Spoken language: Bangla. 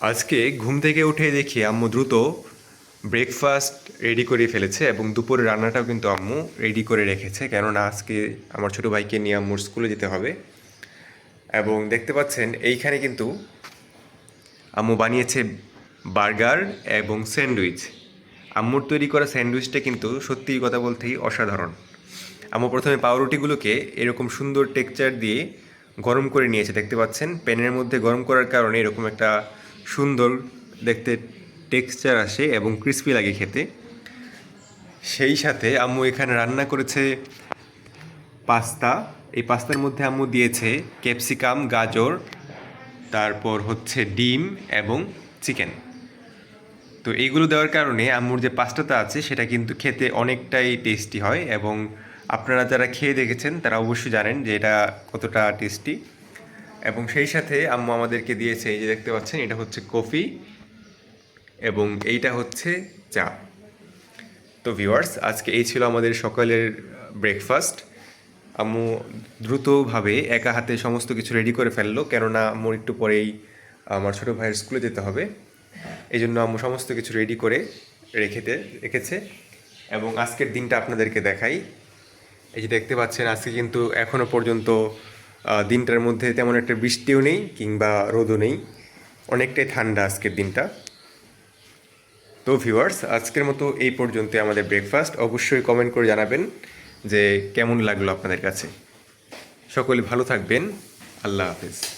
আজকে ঘুম থেকে উঠে দেখি আম্মু দ্রুত ব্রেকফাস্ট রেডি করে ফেলেছে এবং দুপুরে রান্নাটাও কিন্তু আম্মু রেডি করে রেখেছে। কেননা আজকে আমার ছোটো ভাইকে নিয়ে আম্মুর স্কুলে যেতে হবে। এবং দেখতে পাচ্ছেন এইখানে কিন্তু আম্মু বানিয়েছে বার্গার এবং স্যান্ডউইচ। আম্মুর তৈরি করা স্যান্ডউইচটা কিন্তু সত্যি কথা বলতেই অসাধারণ। আম্মু প্রথমে পাউরুটিগুলোকে এরকম সুন্দর টেক্সচার দিয়ে গরম করে নিয়েছে। দেখতে পাচ্ছেন, প্যানের মধ্যে গরম করার কারণে এরকম একটা সুন্দর দেখতে টেক্সচার আসে এবং ক্রিস্পি লাগে খেতে। সেই সাথে আম্মু এখানে রান্না করেছে পাস্তা। এই পাস্তার মধ্যে আম্মু দিয়েছে ক্যাপসিকাম, গাজর, তারপর হচ্ছে ডিম এবং চিকেন। তো এইগুলো দেওয়ার কারণে আম্মুর যে পাস্তাটা আছে সেটা কিন্তু খেতে অনেকটাই টেস্টি হয় এবং আপনারা যারা খেয়ে দেখেছেন তারা অবশ্যই জানেন যে এটা কতটা টেস্টি। এবং সেই সাথে আম্মু আমাদেরকে দিয়েছে, এই যে দেখতে পাচ্ছেন, এটা হচ্ছে কফি এবং এইটা হচ্ছে চা। তো ভিউয়ার্স, আজকে এই ছিল আমাদের সকালের ব্রেকফাস্ট আম্মু দ্রুতভাবে একা হাতে সমস্ত কিছু রেডি করে ফেলল, কেননা আম্মুর একটু পরেই আমার ছোটো ভাইয়ের স্কুলে যেতে হবে। এই জন্য আম্মু সমস্ত কিছু রেডি করে রেখেতে, রেখেছে। এবং আজকের দিনটা আপনাদেরকে দেখাই। এই যে দেখতে পাচ্ছেন, আজকে কিন্তু এখনও পর্যন্ত দিনটার মধ্যে তেমন একটা বৃষ্টিও নেই কিংবা রোদও নেই। অনেকটাই ঠান্ডা আজকের দিনটা। তো ভিউয়ার্স, আজকের মতো এই পর্যন্ত আমাদের ব্রেকফাস্ট অবশ্যই কমেন্ট করে জানাবেন যে কেমন লাগল আপনাদের কাছে। সকলে ভালো থাকবেন। আল্লাহ হাফেজ।